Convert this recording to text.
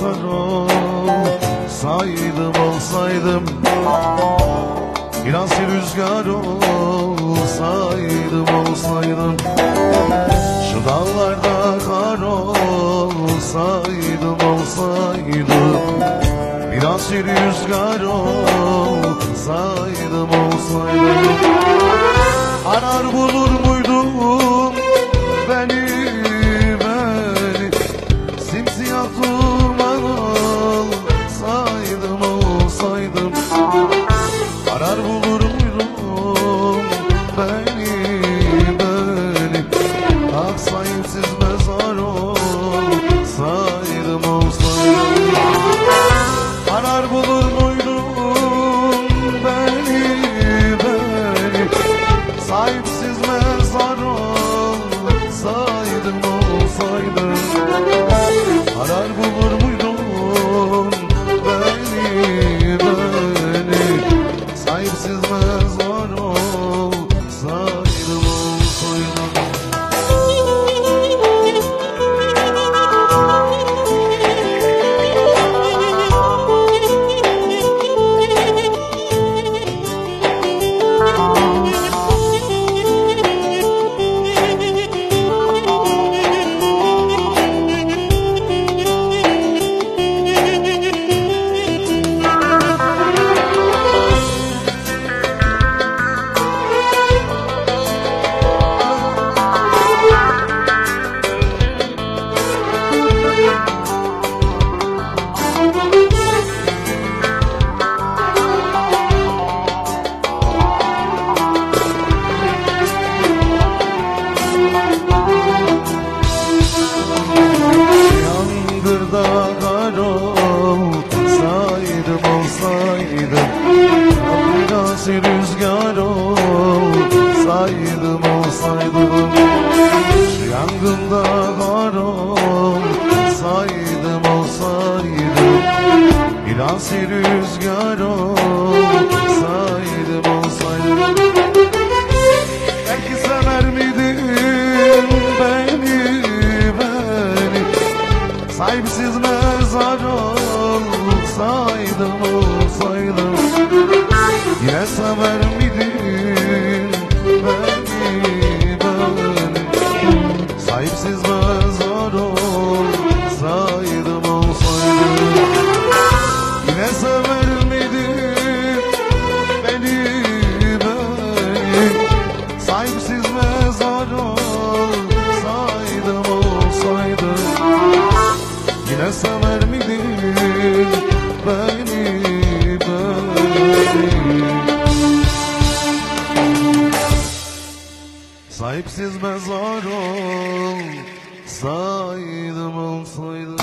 karo Saydım olsaydım. Biraz rüzgar olsaydım olsaydım. Şu dağlarda kar olsaydım olsaydım. Biraz rüzgar olsaydım olsaydım. Arar bulur muydum olsaydım olsaydım yangında kar olsaydım olsaydım. Biraz rüzgar olsaydım olsaydım. Belki sever miydin beni beni. Sahipsiz mezar olsaydım olsaydım. Yine sever miydin kimse vermedi beni böyle Sahipsiz mezar olsaydım olsaydım. Yine sever miydin beni böyle Sahipsiz mezar olsaydım olsaydım.